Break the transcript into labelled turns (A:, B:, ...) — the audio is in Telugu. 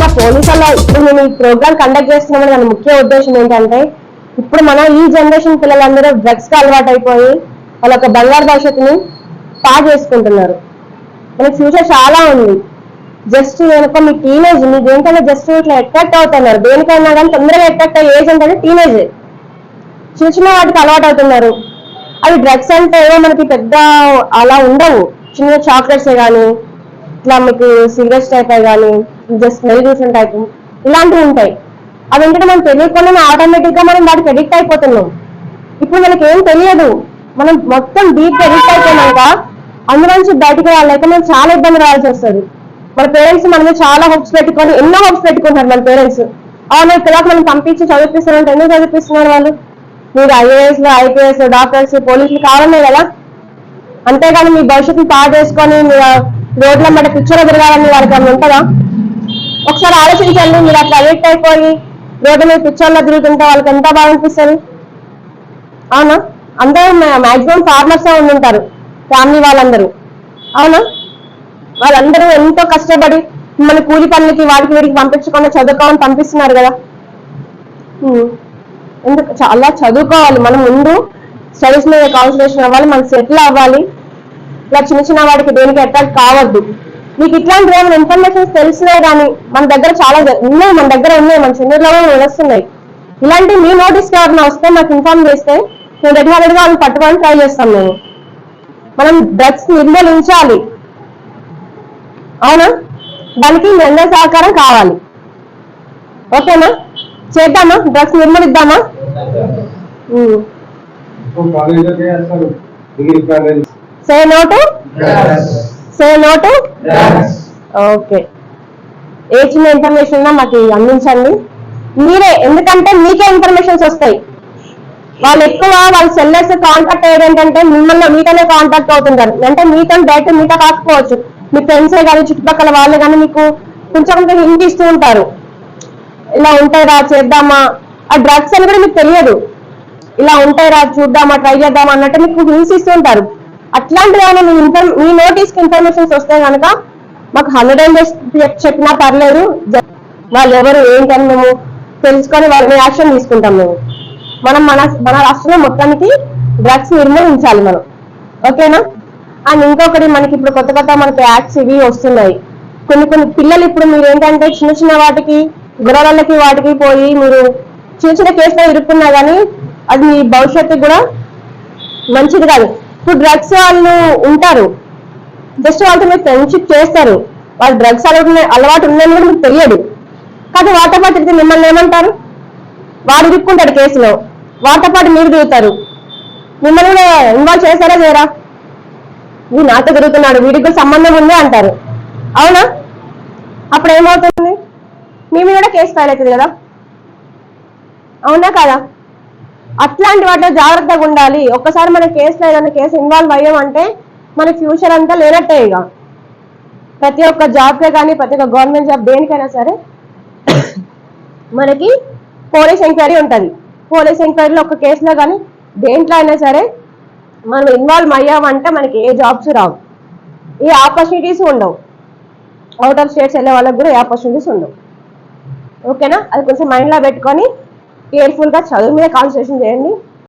A: వల్ల ఇప్పుడు మేము ఈ ప్రోగ్రామ్ కండక్ట్ చేస్తున్నామని దాని ముఖ్య ఉద్దేశం ఏంటంటే ఇప్పుడు మన ఈ జనరేషన్ పిల్లలందరూ డ్రగ్స్కి అలవాటు అయిపోయి వాళ్ళ యొక్క బంగారు భవిష్యత్తుని పాడు చేసుకుంటున్నారు. మనకి ఫ్యూచర్ చాలా ఉంది. జస్ట్ కనుక మీ టీనేజ్ మీ దేనికైనా జస్ట్ ఇట్లా అట్రాక్ట్ అవుతున్నారు. దేనికైనా కానీ తొందరగా అట్రాక్ట్ అయ్యే ఏజ్ అంటే టీనేజ్ చిన్న చిన్న వాటికి అలవాటు అవుతున్నారు. అవి డ్రగ్స్ అంటే ఏదో మనకి పెద్ద అలా ఉండవు. చిన్న చాక్లెట్సే కానీ ఇట్లా మీకు సిగరెట్స్ టైప్ కానీ జస్ట్ స్మెల్ చూసిన టైప్ ఇలాంటివి ఉంటాయి. అవి ఏంటంటే మనం తెలియకుండా ఆటోమేటిక్గా మనం వాటికి ఎడిక్ట్ అయిపోతున్నాం. ఇప్పుడు మనకి ఏం తెలియదు. మనం మొత్తం డీప్ ఎడిక్ట్ అయిపోయినాక అందులో నుంచి బయటకు రాలేక మనం చాలా ఇబ్బంది రావాల్సి వస్తుంది. మన పేరెంట్స్ మన మీద చాలా హోప్స్ పెట్టుకొని ఎన్నో హోప్స్ పెట్టుకుంటారు మన పేరెంట్స్ అవును ఇక్కడ మనం పంపించి చదివిపిస్తున్నారంటే ఎందుకు చదివిపిస్తున్నారు వాళ్ళు? మీరు ఐఏఎస్లో ఐపీఎస్ డాక్టర్స్ పోలీసులు కావాలనే కదా? అంతేగాని మీ భవిష్యత్తుని పాడు చేసుకొని మీరు రోడ్ల మీద పిక్చర్ తిరగాలని వారికి అని ఉంటుందా? ఒకసారి ఆలోచించండి మీరు అట్లా అడిక్ట్ అయిపోయి రోడ్డు మీద పిచ్చర్లో తిరుగుతుంటే వాళ్ళకి ఎంత బాగా అనిపిస్తుంది? అవునా? అందరూ మాక్సిమం ఫార్మర్స్ ఉండి ఉంటారు ఫ్యామిలీ వాళ్ళందరూ. అవునా? వాళ్ళందరూ ఎంతో కష్టపడి మిమ్మల్ని కూలి పనులకి వాటికి వీడికి పంపించకుండా చదువుకోవాలని పంపిస్తున్నారు కదా. ఎందుకు? చాలా చదువుకోవాలి. మనం ముందు స్టడీస్ మీద కాన్సన్ట్రేషన్ అవ్వాలి మనం సెటిల్ అవ్వాలి. ఇలా చిన్న చిన్న వాడికి దేనికి అట్రాక్ట్ కావద్దు. మీకు ఇట్లాంటి ఏమైనా ఇన్ఫర్మేషన్ తెలిసినాయి కానీ మన దగ్గర చాలా ఉన్నాయి మన దగ్గర ఉన్నాయి మన చెన్నూరులో కూడా వస్తున్నాయి ఇలాంటి మీ నోటీస్ ఎవరైనా వస్తే మాకు ఇన్ఫార్మ్ చేస్తే మేము రెగ్యులర్గా వాళ్ళని పట్టుకోవడానికి ట్రై చేస్తాం మేము మనం డ్రగ్స్ నిర్మూలించాలి. అవునా? దానికి మీ అందరి సహకారం కావాలి. ఓకేనా? చేద్దామా? Drugs నిర్మూలిద్దామా?
B: Degree college.
A: Say no to say no to okay ఏ చిన్న ఇన్ఫర్మేషన్ ఉన్నా మాకు అందించండి. మీరే ఎందుకంటే మీకే ఇన్ఫర్మేషన్స్ వస్తాయి. వాళ్ళు ఎక్కువ వాళ్ళ సెల్లర్స్ కాంటాక్ట్ అయ్యేది ఏంటంటే మిమ్మల్ని మీతోనే కాంటాక్ట్ అవుతుంటారు. అంటే మీతో డైరెక్ట్ మీతో కాకపోవచ్చు. మీ ఫ్రెండ్సే కానీ చుట్టుపక్కల వాళ్ళు కానీ మీకు కొంచెం కొంచెం హింట్ ఇస్తూ ఉంటారు. ఇలా ఉంటాయిరా చేద్దామా? ఆ డ్రగ్స్ అని కూడా మీకు తెలియదు. ఇలా ఉంటాయిరా చూద్దామా ట్రై చేద్దామా అన్నట్టు మీకు హింట్స్ ఇస్తూ ఉంటారు. అట్లాంటివి ఏమైనా మీ ఇన్ఫర్ మీ నోటీస్కి ఇన్ఫర్మేషన్స్ వస్తే కనుక మాకు హండ్రెడ్ అండ్ చెప్పినా పర్లేదు. వాళ్ళు ఎవరు ఏంటని మేము తెలుసుకొని వాళ్ళని యాక్షన్ తీసుకుంటాం మేము. మనం మన మన రాష్ట్రంలో మొత్తానికి డ్రగ్స్ నిర్మూలించాలి మనం. ఓకేనా? అండ్ ఇంకొకటి మనకి ఇప్పుడు కొత్త కొత్త మనకి యాక్ట్స్ ఇవి వస్తున్నాయి. కొన్ని కొన్ని పిల్లలు ఇప్పుడు మీరు ఏంటంటే చిన్న చిన్న వాటికి గొడవలకి వాటికి పోయి మీరు చిన్న చిన్న కేసులో ఇరుక్కున్నా కానీ అది మీ భవిష్యత్తు కూడా మంచిది కాదు. ఇప్పుడు డ్రగ్స్ వాళ్ళు ఉంటారు. జస్ట్ వాళ్ళతో మీరు ఫ్రెండ్షిప్ చేస్తారు. వాళ్ళు డ్రగ్స్ అలవాటు అలవాటు ఉందని కూడా మీకు తెలియదు. కానీ వాటితో పాటు తిరిగితే మిమ్మల్ని ఏమంటారు? వాడు ఇరుక్కుంటాడు కేసులో. వాటితో పాటు మీరు తిరుగుతారు. మిమ్మల్ని కూడా ఇన్వాల్వ్ చేస్తారా లేరా వీడు నాతో తిరుగుతున్నాడు. వీడికి కూడా సంబంధం ఉంది అంటారు. అవునా? అప్పుడు ఏమవుతుంది? మీ మీద కూడా కేసు ఫైల్ అవుతుంది కదా? అవునా కదా? అట్లాంటి వాటిలో జాగ్రత్తగా ఉండాలి. ఒక్కసారి మన కేసులో ఏదైనా కేసు ఇన్వాల్వ్ అయ్యామంటే మన ఫ్యూచర్ అంతా లేనట్టే ఇక. ప్రతి ఒక్క జాబ్కే కానీ ప్రతి ఒక్క గవర్నమెంట్ జాబ్ దేనికైనా సరే మనకి పోలీస్ ఎంక్వైరీ ఉంటుంది. పోలీస్ ఎంక్వైరీలో ఒక కేసులో కానీ దేంట్లో అయినా సరే మనం ఇన్వాల్వ్ అయ్యామంటే మనకి ఏ జాబ్స్ రావు. ఏ ఆపర్చునిటీస్ ఉండవు. అవుట్ ఆఫ్ స్టేట్స్ వెళ్ళే వాళ్ళకి కూడా ఏ ఆపర్చునిటీస్ ఉండవు. ఓకేనా అది కొంచెం మైండ్లో పెట్టుకొని కేర్ఫుల్గా చదువు మీద కాన్సన్ట్రేషన్ చేయండి.